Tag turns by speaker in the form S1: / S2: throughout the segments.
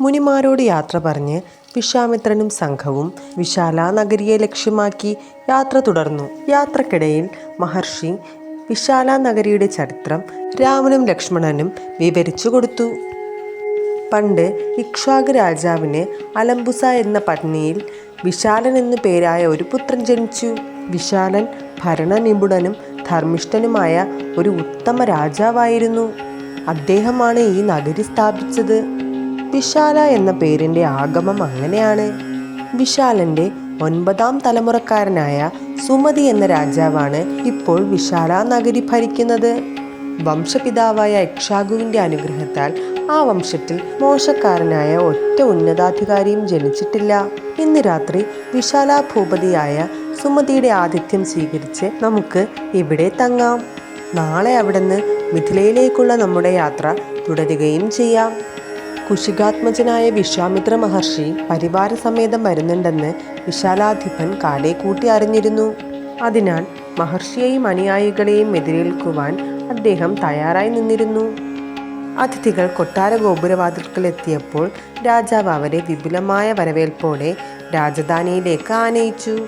S1: മുനിമാരോട് യാത്ര പറഞ്ഞ് വിശ്വാമിത്രനും സംഘവും വിശാല നഗരിയെ ലക്ഷ്യമാക്കി യാത്ര തുടർന്നു. യാത്രക്കിടയിൽ മഹർഷി വിശാല നഗരിയുടെ ചരിത്രം രാമനും ലക്ഷ്മണനും വിവരിച്ചു കൊടുത്തു. പണ്ട് ഇക്ഷാഗ് രാജാവിന് അലംബുസ എന്ന പത്നിയിൽ വിശാലൻ എന്നു പേരായ ഒരു പുത്രൻ ജനിച്ചു. വിശാലൻ ഭരണനിപുണനും ധർമ്മിഷ്ഠനുമായ ഒരു ഉത്തമ രാജാവായിരുന്നു. അദ്ദേഹമാണ് ഈ നഗരി സ്ഥാപിച്ചത്. വിശാല എന്ന പേരിന്റെ ആഗമം അങ്ങനെയാണ്. വിശാലന്റെ ഒൻപതാം തലമുറക്കാരനായ സുമതി എന്ന രാജാവാണ് ഇപ്പോൾ വിശാല നഗരി ഭരിക്കുന്നത്. വംശപിതാവായ യക്ഷാഗുവിന്റെ അനുഗ്രഹത്താൽ ആ വംശത്തിൽ മോശക്കാരനായ ഒറ്റ ഉന്നതാധികാരിയും ജനിച്ചിട്ടില്ല. ഇന്ന് രാത്രി വിശാല ഭൂപതിയായ സുമതിയുടെ ആതിഥ്യം സ്വീകരിച്ച് നമുക്ക് ഇവിടെ തങ്ങാം. നാളെ അവിടുന്ന് മിഥിലയിലേക്കുള്ള നമ്മുടെ യാത്ര തുടരുകയും ചെയ്യാം. കുശികാത്മജനായ വിശ്വാമിത്ര മഹർഷി പരിവാരസമേതം വരുന്നുണ്ടെന്ന് വിശാലാധിപൻ കാലേ കൂട്ടി അറിഞ്ഞിരുന്നു. അതിനാൽ മഹർഷിയെയും അനുയായികളെയും എതിരേൽക്കുവാൻ അദ്ദേഹം തയ്യാറായി നിന്നിരുന്നു. അതിഥികൾ കൊട്ടാര ഗോപുരവാതിൽക്കൽ എത്തിയപ്പോൾ രാജാവ് അവരെ വിപുലമായ വരവേൽപ്പോടെ രാജധാനിയിലേക്ക് ആനയിച്ചു.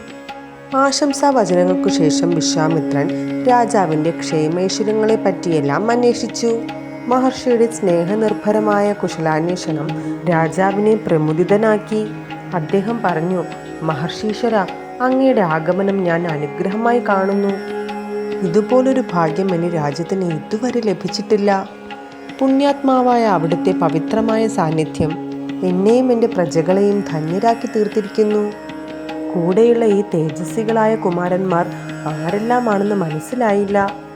S1: ആശംസാ വചനങ്ങൾക്കു ശേഷം വിശ്വാമിത്രൻ രാജാവിന്റെ ക്ഷേമേശ്വരങ്ങളെ പറ്റിയെല്ലാം അന്വേഷിച്ചു. മഹർഷിയുടെ സ്നേഹനിർഭരമായ കുശലാന്വേഷണം രാജാവിനെ പ്രമുദിതനാക്കി. അദ്ദേഹം പറഞ്ഞു മഹർഷീശ്വര അങ്ങയുടെ ആഗമനം ഞാൻ അനുഗ്രഹമായി കാണുന്നു. ഇതുപോലൊരു ഭാഗ്യം എനി രാജ്യത്തിന് ഇതുവരെ ലഭിച്ചിട്ടില്ല. പുണ്യാത്മാവായ അവിടുത്തെ പവിത്രമായ സാന്നിധ്യം എന്നെയും എന്റെ പ്രജകളെയും ധന്യരാക്കി തീർത്തിരിക്കുന്നു. കൂടെയുള്ള ഈ തേജസ്വികളായ കുമാരന്മാർ ആരെല്ലാമാണെന്ന് മനസ്സിലായില്ല.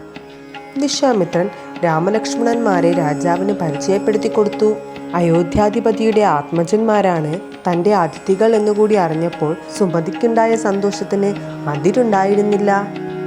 S1: വിശ്വാമിത്രൻ രാമലക്ഷ്മണന്മാരെ രാജാവിന് പരിചയപ്പെടുത്തി കൊടുത്തു. അയോധ്യാധിപതിയുടെ ആത്മജന്മാരാണ് തന്റെ അതിഥികൾ എന്നുകൂടി അറിഞ്ഞപ്പോൾ സുമതിക്കുണ്ടായ സന്തോഷത്തിന് അതിരുണ്ടായിരുന്നില്ല.